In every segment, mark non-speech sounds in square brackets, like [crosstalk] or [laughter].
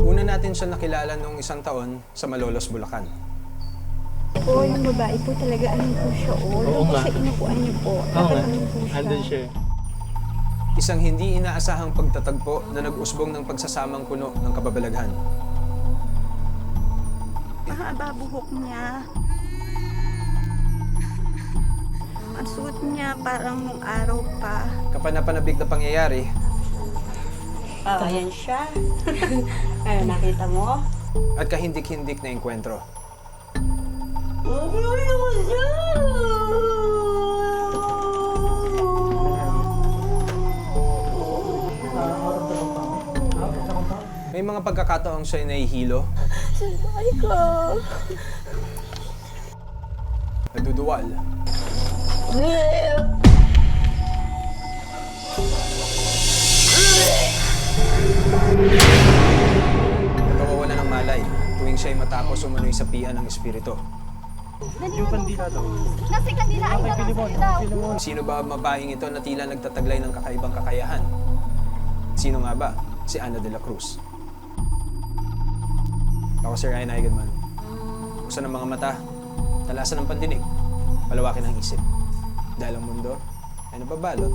Una natin siya nakilala noong isang taon sa Malolos, Bulacan. Po, yung babae po talaga, ano po siya, oh. Oo Doon po nga. sa inupuan niyo po. Oo Dapat nga. ano po siya. Andun siya. eh. Isang hindi inaasahang pagtatagpo na nag-usbong ng pagsasamang puno ng kababalaghan. Mahaba buhok niya. Ang suot niya parang nung araw pa. Kapanapanabik na pangyayari, Ah, [laughs] ayan siya. Ayun, nakita mo? at kahindik-hindik na engkwentro. May mga pagkakataong siya'y nahihilo, Sandali ka. naduduwal, nawawala ng malay tuwing siya'y matapos umano'y sapian ng espiritu. Yung kandila daw. Nasa kandila ay daw. Sino ba ang mabaing ito na tila nagtataglay ng kakaibang kakayahan? Sino nga ba? Si Ana de la Cruz. Ako si Ryan Eigenman. Buksan ang mga mata, talasan ng pandinig, palawakin ang isip. Dahil ang mundo ay nababalot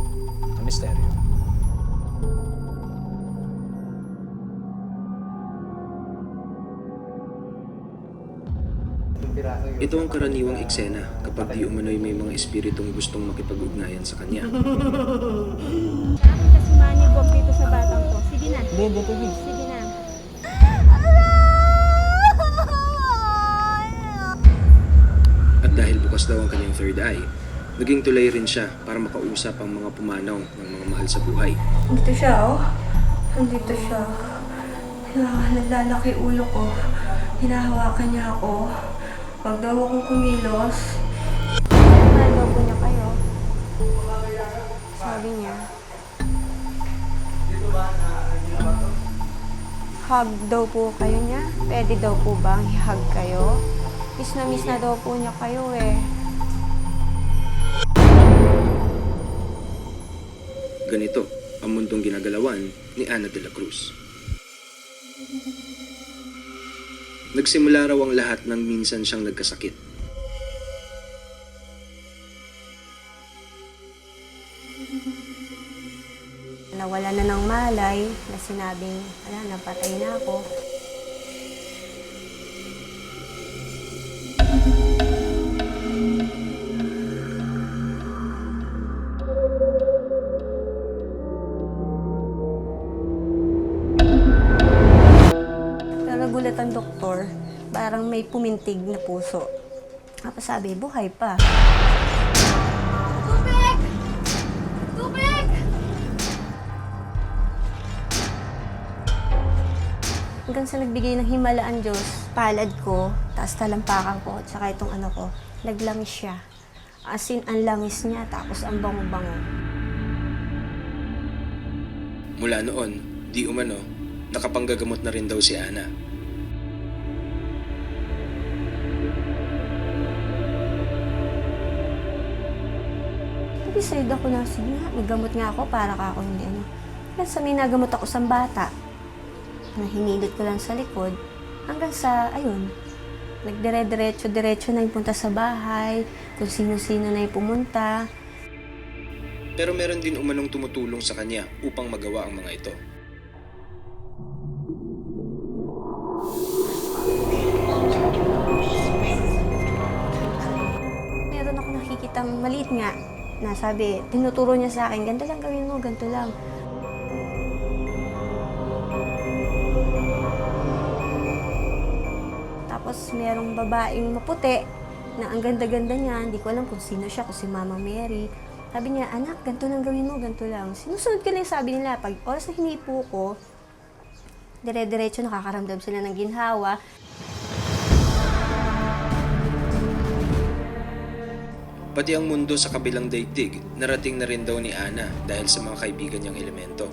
ng misteryo. Ito ang karaniwang eksena kapag di umano'y may mga espiritong gustong makipag-ugnayan sa kanya. Aking kasimani Bob dito sa batang to. Sige na. Hindi, hindi, hindi. Sige na. At dahil bukas daw ang kanyang third eye, naging tulay rin siya para makausap ang mga pumanaw ng mga mahal sa buhay. Dito siya, oh. Nandito siya. Ah, Naglalaki ulo ko. Hinahawakan niya ako. Pag daw akong kumilos, daw po niya kayo. Sabi niya. Hug daw po kayo niya. Pwede daw po bang i-hug kayo? Miss na miss na daw po niya kayo eh. Ganito ang mundong ginagalawan ni Ana de la Cruz. Nagsimula raw ang lahat nang minsan siyang nagkasakit. Nawala na ng malay na sinabing, ala, napatay na ako. Pumintig na puso. Tapos sabi, buhay pa. Tubig! Tubig! Hanggang sa nagbigay ng himala ang Diyos, palad ko, taas talampakan ko, at saka itong ano ko, naglangis siya. As in, ang langis niya, tapos ang bango-bango. Mula noon, di umano, nakapanggagamot na rin daw si Ana. Nag-decide ako na, sige nga, nagamot nga ako para ka ako hindi ano. Hanggang sa may nagamot ako sa bata, na hinilot ko lang sa likod, hanggang sa, ayun, nagdire-diretso-diretso na yung punta sa bahay, kung sino-sino na yung pumunta. Pero meron din umanong tumutulong sa kanya upang magawa ang mga ito. Meron ako nakikita maliit nga na sabi, tinuturo niya sa akin, ganito lang gawin mo, ganito lang. Tapos merong babaeng maputi na ang ganda-ganda niya, hindi ko alam kung sino siya, kung si Mama Mary. Sabi niya, anak, ganito lang gawin mo, ganito lang. Sinusunod ko lang yung sabi nila, pag oras na hinipo ko, dire-diretso nakakaramdam sila ng ginhawa. Pati ang mundo sa kabilang daigdig, narating na rin daw ni Ana dahil sa mga kaibigan niyang elemento.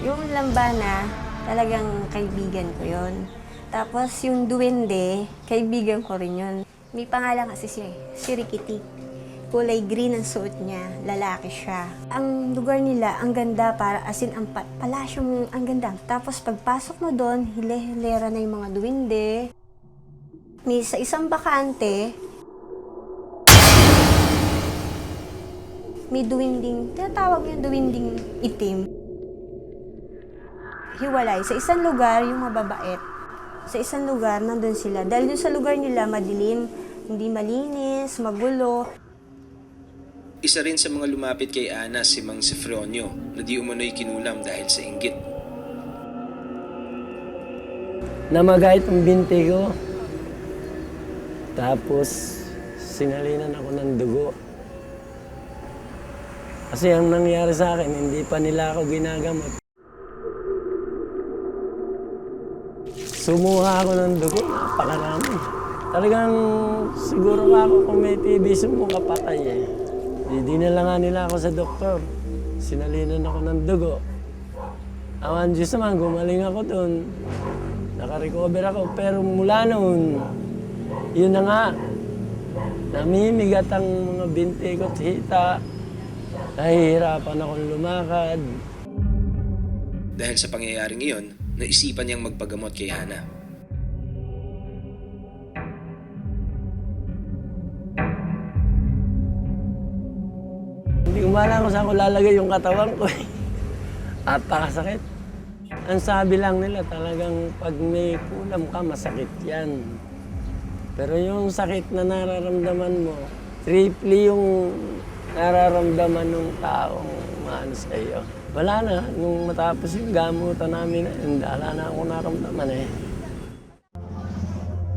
Yung lambana, talagang kaibigan ko yon. Tapos yung duwende, kaibigan ko rin yun. May pangalan kasi siya eh, si Rikiti. Kulay green ang suot niya, lalaki siya. Ang lugar nila, ang ganda para asin ang pa- palasyong ang ganda. Tapos pagpasok mo doon, hile-hilera na yung mga duwende. May sa isang bakante, may duwinding, tinatawag yung duwinding itim. Hiwalay. Sa isang lugar, yung mababait. Sa isang lugar, nandun sila. Dahil dun sa lugar nila, madilim, hindi malinis, magulo. Isa rin sa mga lumapit kay Ana si Mang Sifronio na di umano'y kinulam dahil sa inggit. namagay itong binti ko. Tapos, sinalinan ako ng dugo. Kasi ang nangyari sa akin, hindi pa nila ako ginagamot. Sumuha ako ng dugo, napakarami. Talagang siguro ako kung may TB, sumuka patay eh. Hindi na lang nga nila ako sa doktor. Sinalinan ako ng dugo. Awan Diyos naman, gumaling ako doon. Nakarecover ako. Pero mula noon, yun na nga. Namimigat ang mga binti ko at hita. Nahihirapan akong lumakad. Dahil sa pangyayaring iyon, naisipan niyang magpagamot kay Hana. Hindi ko saan ko lalagay yung katawan ko. [laughs] At pakasakit. Ang sabi lang nila talagang pag may kulam ka, masakit yan. Pero yung sakit na nararamdaman mo, triple yung nararamdaman ng taong maano sa iyo. Wala na, nung matapos yung gamutan namin, wala na akong naramdaman eh.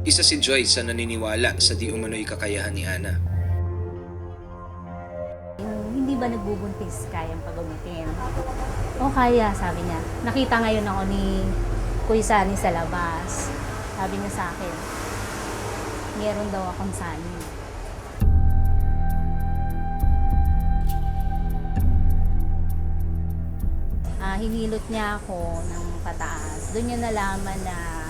Isa si Joyce sa naniniwala sa di umano'y kakayahan ni Ana. Hindi ba nagbubuntis kayang pagamitin? O kaya, sabi niya. Nakita ngayon ako ni Kuya Sani sa labas. Sabi niya sa akin, meron daw akong sani. Ah, hinilot niya ako ng pataas. Doon niya nalaman na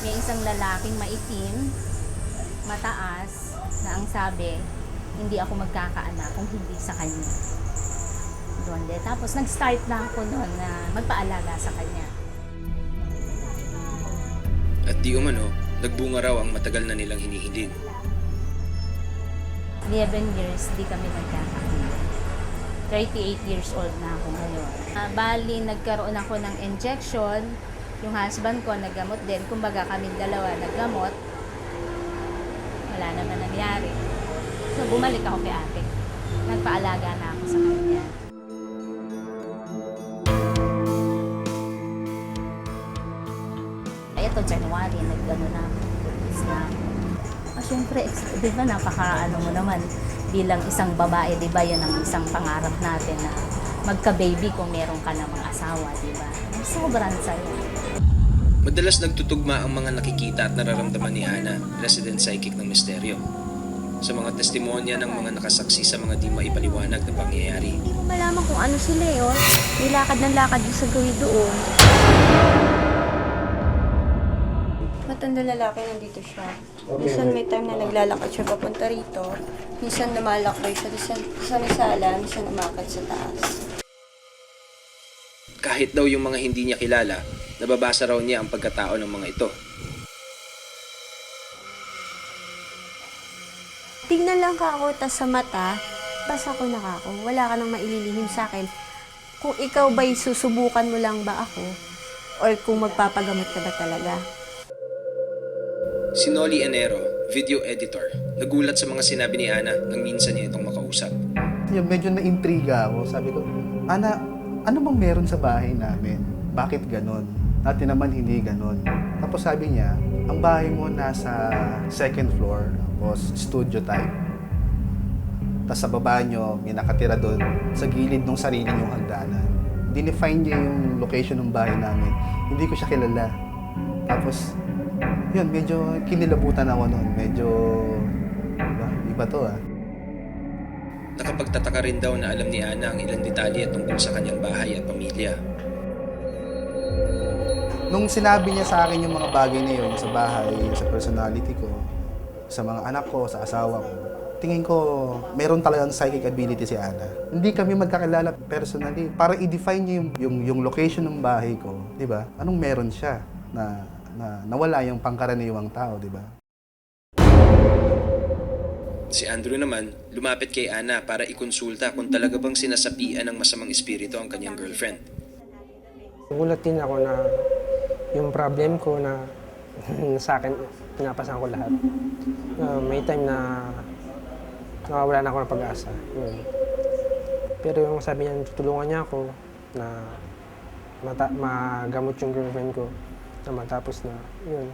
may isang lalaking maitim, mataas, na ang sabi, hindi ako magkakaanak kung hindi sa kanya. Doon din. Tapos nag-start na ako noon na magpaalaga sa kanya. At di umano, nagbunga raw ang matagal na nilang hinihiling. 11 years, di kami nagkakaanak. 38 years old na ako ngayon. Ah, bali, nagkaroon ako ng injection. Yung husband ko, naggamot din. Kumbaga, kami dalawa naggamot. Wala naman nangyari. So, bumalik ako kay ate. Nagpaalaga na ako sa kanya. Ito, January, nag-ano na ako. Na ako. Ah, syempre, di ba, napaka ano mo naman, bilang isang babae, di ba, yan ang isang pangarap natin na magka-baby kung meron ka namang asawa, di ba? Sobrang saya. Madalas nagtutugma ang mga nakikita at nararamdaman ni Ana, resident psychic ng misteryo. Sa mga testimonya ng mga nakasaksi sa mga di maipaliwanag na pangyayari. Hindi ko malaman kung ano sila eh, oh. Nilakad ng lakad yung sa gawin doon. Matanda lalaki, nandito siya. Minsan may time na naglalakad siya papunta rito. Minsan lumalakbay siya sa, sa sala, minsan umakad sa taas. Kahit daw yung mga hindi niya kilala, nababasa raw niya ang pagkatao ng mga ito. Tingnan lang ka ako, tas sa mata, basta ko na ako. Wala ka nang maililihim sa akin. Kung ikaw ba'y susubukan mo lang ba ako? Or kung magpapagamot ka ba talaga? Si Nolly Enero, video editor, nagulat sa mga sinabi ni Ana nang minsan niya itong makausap. Yung medyo na-intriga ako. Sabi ko, Ana, ano bang meron sa bahay namin? Bakit ganon? Dati naman hindi ganon. Tapos sabi niya, ang bahay mo nasa second floor, tapos studio type. Tapos sa baba nyo, may nakatira doon sa gilid ng sarili nyong hagdanan. Dinefine niya yung location ng bahay namin. Hindi ko siya kilala. Tapos, yun, medyo kinilabutan ako noon. Medyo, iba, iba to ah. Nakapagtataka rin daw na alam ni Ana ang ilang detalye tungkol sa kanyang bahay at pamilya. Nung sinabi niya sa akin yung mga bagay na yun, sa bahay, sa personality ko, sa mga anak ko, sa asawa ko, tingin ko, meron talagang psychic ability si Ana. Hindi kami magkakilala personally. Para i-define niya yung, yung, yung location ng bahay ko, di ba? Anong meron siya na, na nawala yung pangkaraniwang tao, di ba? Si Andrew naman, lumapit kay Ana para ikonsulta kung talaga bang sinasapian ng masamang espiritu ang kanyang girlfriend. Gulat din ako na yung problem ko na [laughs] sa akin, pinapasan ko lahat. Na may time na nawawala na ako ng pag-asa. Yun. Pero yung sabi niya, tutulungan niya ako na mata- magamot yung girlfriend ko na matapos na, yun.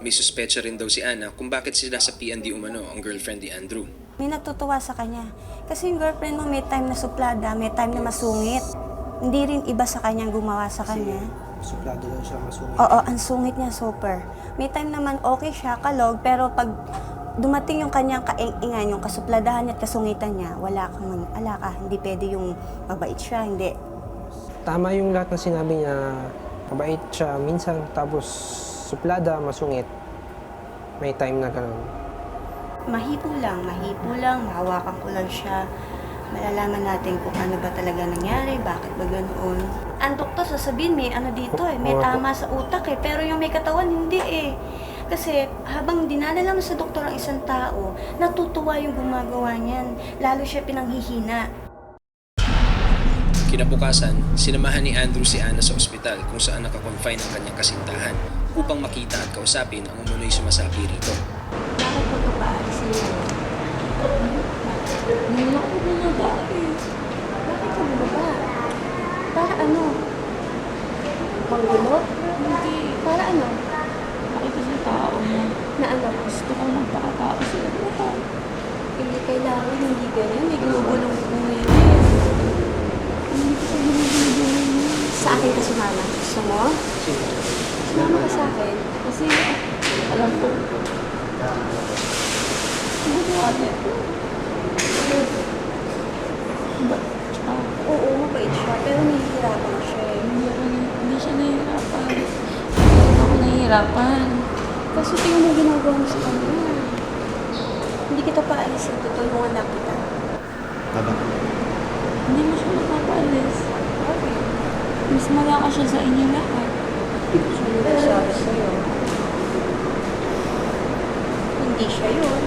May suspecha rin daw si Ana kung bakit sinasapian di umano ang girlfriend ni Andrew. May natutuwa sa kanya. Kasi yung girlfriend mo may time na suplada, may time na masungit. Hindi rin iba sa kanyang gumawa sa kanya. Suplado lang siya, masungit. Oo, ang sungit niya super. May time naman okay siya, kalog, pero pag dumating yung kanyang kaingan, yung kasupladahan niya at kasungitan niya, wala kang, ala ka, hindi pwede yung mabait siya, hindi. Tama yung lahat na sinabi niya, mabait siya minsan, tapos suplada, masungit. May time na ganun. Mahipo lang, mahipo lang, mahawakan ko lang siya. Malalaman natin kung ano ba talaga nangyari, bakit ba ganoon. Ang doktor sasabihin may ano dito eh, may tama sa utak eh, pero yung may katawan hindi eh. Kasi habang dinadala mo sa doktor ang isang tao, natutuwa yung gumagawa niyan. Lalo siya pinanghihina. Kinabukasan, sinamahan ni Andrew si Ana sa ospital kung saan nakakonfine ang kanyang kasintahan upang makita at kausapin ang umunoy sumasapi rito. Bakit mo ito paalisin mo? Nilak ko bumaba eh. Bakit ka bumaba? Para ano? Manggulo? Hindi. Para ano? Nakita sa tao mo. Na ano? Gusto ko magpakatao sila lahat. Hindi kailangan, hindi ganyan. May gumugulong buhay Hindi ko ginagawa Sa akin ka sumama. Gusto mo? Sumama ka sa akin. Kasi alam ko. Ano ba ate? Ba't siya? Oo, mabait siya. Pero nahihirapan siya eh. Hindi, ako, hindi siya nahihirapan. Hindi ako nahihirapan. Kasi tingnan mo ginagawa mo sa kanya. Hindi kita paalisin. Tutulungan lang kita. Tada. Hindi mo siya mapapaalis. Okay. Mas malakas siya sa inyo lahat. Ano sabi sa'yo? Hindi siya yun.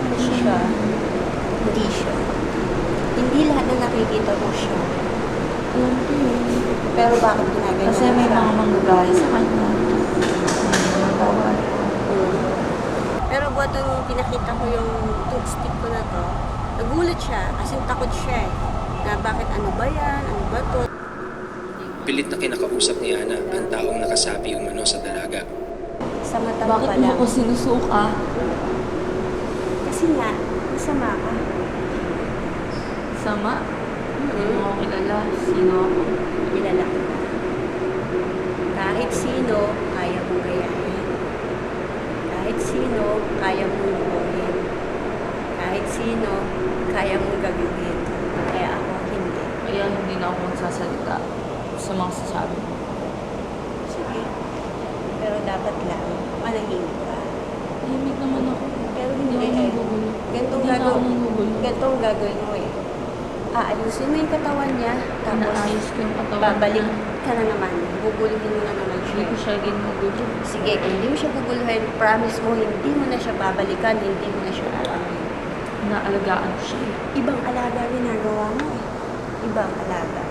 Hindi siya. Hindi siya. Hindi lahat na nakikita siya. Ko yun. Pero bakit ginagawa Kasi may mga manggagahay sa kanya. Tawad. Pero buwan nung pinakita ko yung toothstick ko na to, nagulat siya kasi takot siya eh. Na bakit ano ba yan? Ano ba to? Pilit na kinakausap ni Ana ang taong nakasapi umano sa dalaga. Sa mata mo Bakit pa mo lang. ako sinusuka? Kasi nga, masama ka. Sama? Hindi mo ako kilala. Sino ako? Kilala ko. Kahit sino, kaya mong gayahin. Kahit sino, kaya mong lubuhin. Kahit sino, kaya mong gagawin. Kaya ako hindi. Kaya hindi na ako magsasalita sa mga sasabi mo. Sige. Pero dapat lang, manahimik ka. Tahimik naman ako. Pero Hindi hindi ako eh. nanggugulo. Ganitong Hindi na ako gagawin. nanggugulo. Ganitong gagawin mo eh. Aayusin mo yung katawan niya, tapos Inaayos ko yung katawan babalik niya. ka na naman. Guguluhin mo na naman Hindi siya. ko siya ginugulo. Sige, kung hindi mo siya guguluhin, promise mo, hindi mo na siya babalikan, hindi mo na siya aalamin. Naalagaan ko siya. Ibang alaga ginagawa mo eh. Ibang alaga.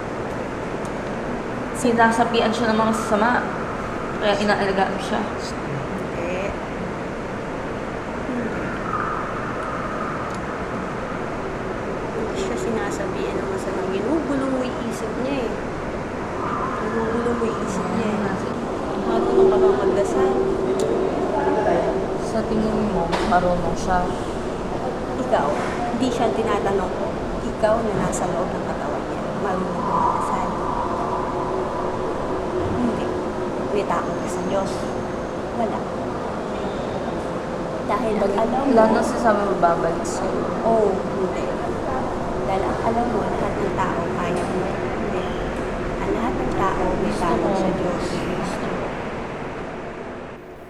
Sinasapian siya ng mga sasama. Kaya inaalagaan ko siya. Eh. Hindi siya sinasabihan ng masamang ginugulong mo yung isip niya eh. Ginugulong mo yung isip niya eh. Marunong ka bang magdasal? Sa tingin mo, marunong siya. Ikaw, hindi siya tinatanong ko. Ikaw na nasa loob ng katawan niya. Marunong ka magdasal. Hindi. May takot ka sa Diyos. Wala. Dahil pag alam mo, Wala nang sasabi mababalik sa'yo. oh, hindi. Dahil alam mo, lahat ng tao kaya mo. Hindi. Ang lahat ng tao may takot sa Diyos.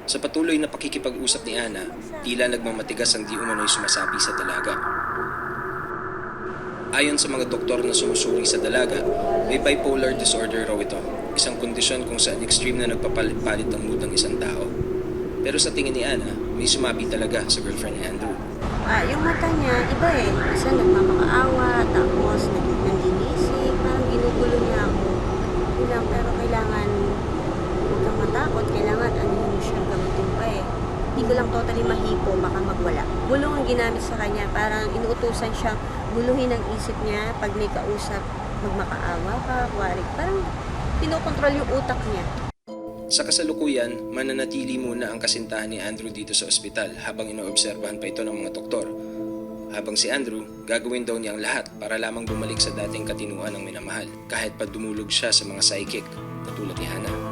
Sa patuloy na pakikipag-usap ni Ana, tila nagmamatigas ang di umano'y sumasapi sa dalaga. Ayon sa mga doktor na sumusuri sa dalaga, may bipolar disorder raw ito, isang kondisyon kung saan extreme na nagpapalit-palit ang mood ng isang tao. Pero sa tingin ni Ana, may sumapi talaga sa girlfriend ni Andrew. Ah, yung mata niya, iba eh. Isa nagmamakaawa, tapos nag- nanginisip, parang ginugulo niya ako. Yun lang, pero kailangan huwag kang matakot, kailangan ano yung siya gamutin pa eh. Hindi ko lang totally mahipo, baka magwala. Bulong ang ginamit sa kanya, parang inuutusan siya guluhin ang isip niya pag may kausap, magmakaawa ka, kuwari. Parang pinokontrol yung utak niya. Sa kasalukuyan, mananatili muna ang kasintahan ni Andrew dito sa ospital habang inoobserbahan pa ito ng mga doktor. Habang si Andrew, gagawin daw niya ang lahat para lamang bumalik sa dating katinuan ng minamahal kahit pa dumulog siya sa mga psychic na tulad ni Hannah.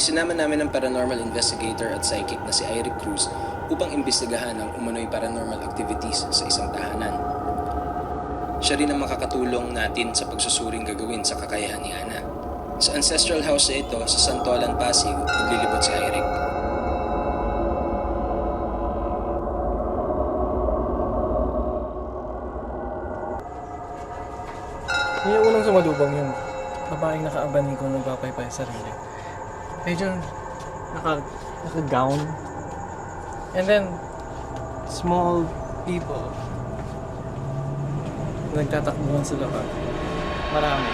Isinama namin ang paranormal investigator at psychic na si Eric Cruz upang imbestigahan ang umano'y paranormal activities sa isang tahanan. Siya rin ang makakatulong natin sa pagsusuring gagawin sa kakayahan ni Ana. Sa ancestral house na ito sa Santolan, Pasig, naglilibot si Eric. Yung unang sumalubong yung babaeng nakaabani ko nagpapaypay sa sarili. Medyo naka, naka-gown. And then, small people. Nagtatakbuhan sa labas. Marami.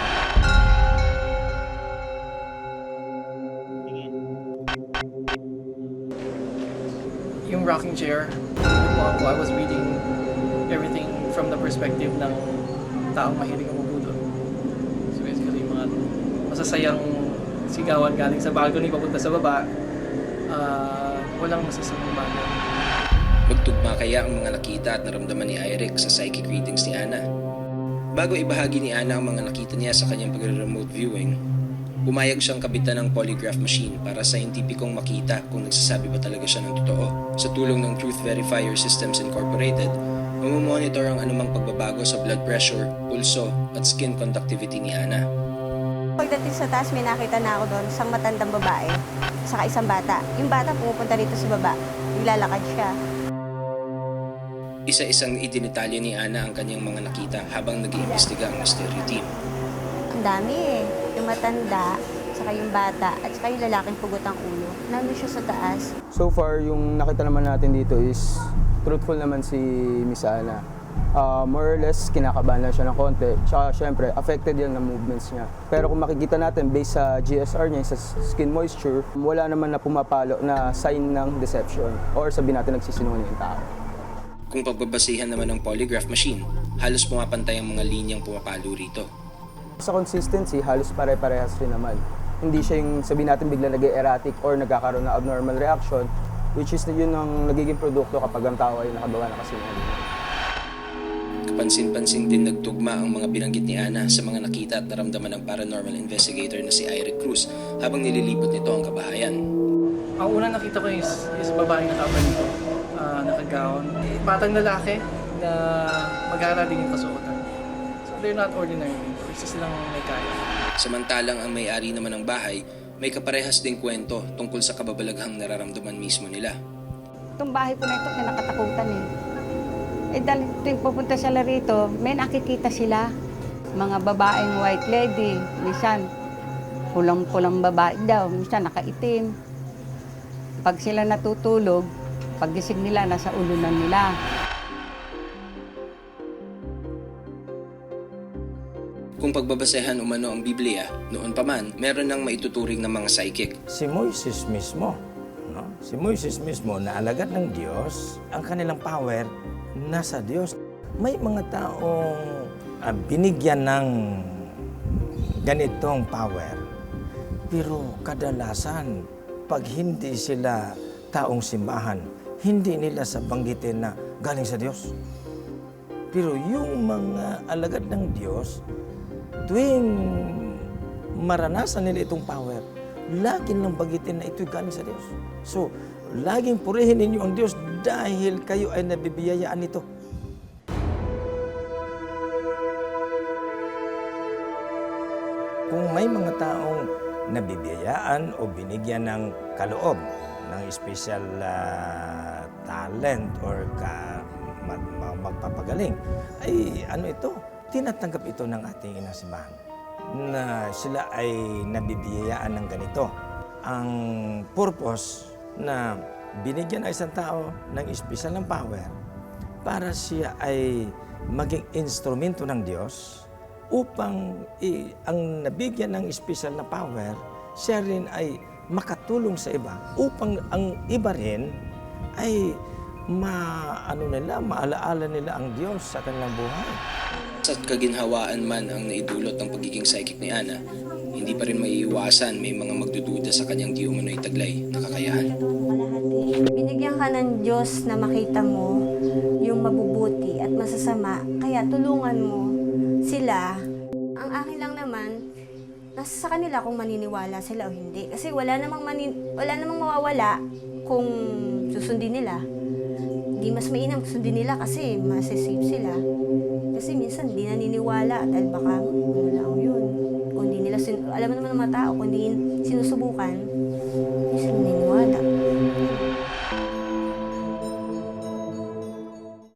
Yung rocking chair, ako, I was reading everything from the perspective ng taong mahilig umupo doon. So basically, mga masasayang sigawan galing sa balcony papunta sa baba, ah, walang masasayang bagay. Magtugma kaya ang mga nakita at naramdaman ni Eric sa psychic readings ni Ana. Bago ibahagi ni Ana ang mga nakita niya sa kanyang pagre-remote viewing, pumayag siyang kabitan ng polygraph machine para scientificong makita kung nagsasabi ba talaga siya ng totoo. Sa tulong ng Truth Verifier Systems Incorporated, mamomonitor ang anumang pagbabago sa blood pressure, pulso at skin conductivity ni Ana. Pagdating sa taas, may nakita na ako doon, isang matandang babae, saka isang bata. Yung bata pumupunta rito sa baba, naglalakad siya. Isa-isang idinitalya ni Ana ang kanyang mga nakita habang nag-iimbestiga ang mystery team. Ang dami eh. Yung matanda, saka yung bata, at saka yung lalaking pugot ang ulo. Nandun siya sa taas. So far, yung nakita naman natin dito is truthful naman si Miss Ana. Ah, more or less, kinakabahan lang siya ng konti. Tsaka syempre, affected yan ng movements niya. Pero kung makikita natin, based sa GSR niya, sa skin moisture, wala naman na pumapalo na sign ng deception or sabihin natin nagsisinungaling yung tao. Kung pagbabasihan naman ng polygraph machine, halos pumapantay ang mga linyang pumapalo rito. Sa consistency, halos pare-parehas rin naman. Hindi siya yung sabihin natin bigla nag erratic or nagkakaroon ng abnormal reaction, which is yun ang nagiging produkto kapag ang tao ay nakabawa na kasinungaling. Kapansin-pansin din nagtugma ang mga binanggit ni Ana sa mga nakita at naramdaman ng paranormal investigator na si Eric Cruz habang nililibot nito ang kabahayan. Ang una nakita ko is, is babaeng nakabani ko, ah, naka-gown. Batang lalaki na mag-aaral din yung kasuotan. So they're not ordinary people, isa silang may kaya. Samantalang ang may-ari naman ng bahay, may kaparehas ding kwento tungkol sa kababalaghang nararamdaman mismo nila. Itong bahay ko na ito, kinakatakutan eh. Eh dahil tuwing pupunta sila rito, may nakikita sila. Mga babaeng white lady, minsan pulang-pulang babae daw, minsan nakaitim. Pag sila natutulog, paggising nila, nasa ulunan nila. Kung pagbabasehan umano ang Biblia, noon pa man, meron ng maituturing ng mga psychic. si Moises mismo. No? Si Moises mismo na alagad ng Diyos, ang kanilang power nasa Diyos. May mga taong ah, binigyan ng ganitong power. Pero kadalasan, pag hindi sila taong simbahan, hindi nila sa banggitin na galing sa Diyos. Pero yung mga alagad ng Diyos, tuwing maranasan nila itong power, lagi lang bagitin na ito'y galing sa Diyos. So, laging purihin ninyo ang Diyos dahil kayo ay nabibiyayaan nito. may mga taong nabibiyayaan o binigyan ng kaloob ng special ah, talent or ka, mag, mag- magpapagaling, ay ano ito? Tinatanggap ito ng ating inang simbahan na sila ay nabibiyayaan ng ganito. Ang purpose na binigyan ng isang tao ng special ng power para siya ay maging instrumento ng Diyos upang i- ang nabigyan ng special na power, siya rin ay makatulong sa iba upang ang iba rin ay ma ano nila maalaala nila ang Diyos sa kanilang buhay. At kaginhawaan man ang naidulot ng pagiging psychic ni Ana, hindi pa rin maiiwasan may mga magdududa sa kanyang di umano'y taglay na kakayahan. Binigyan ka ng Diyos na makita mo yung mabubuti at masasama, kaya tulungan mo sila. Ang akin lang naman, nasa sa kanila kung maniniwala sila o hindi. Kasi wala namang, manin- wala namang mawawala kung susundin nila. Hindi mas mainam kung sundin nila kasi masisave sila. Kasi minsan hindi naniniwala dahil baka ano lang yun. Kung hindi nila, sin- alam naman ng mga tao, kung hindi sinusubukan,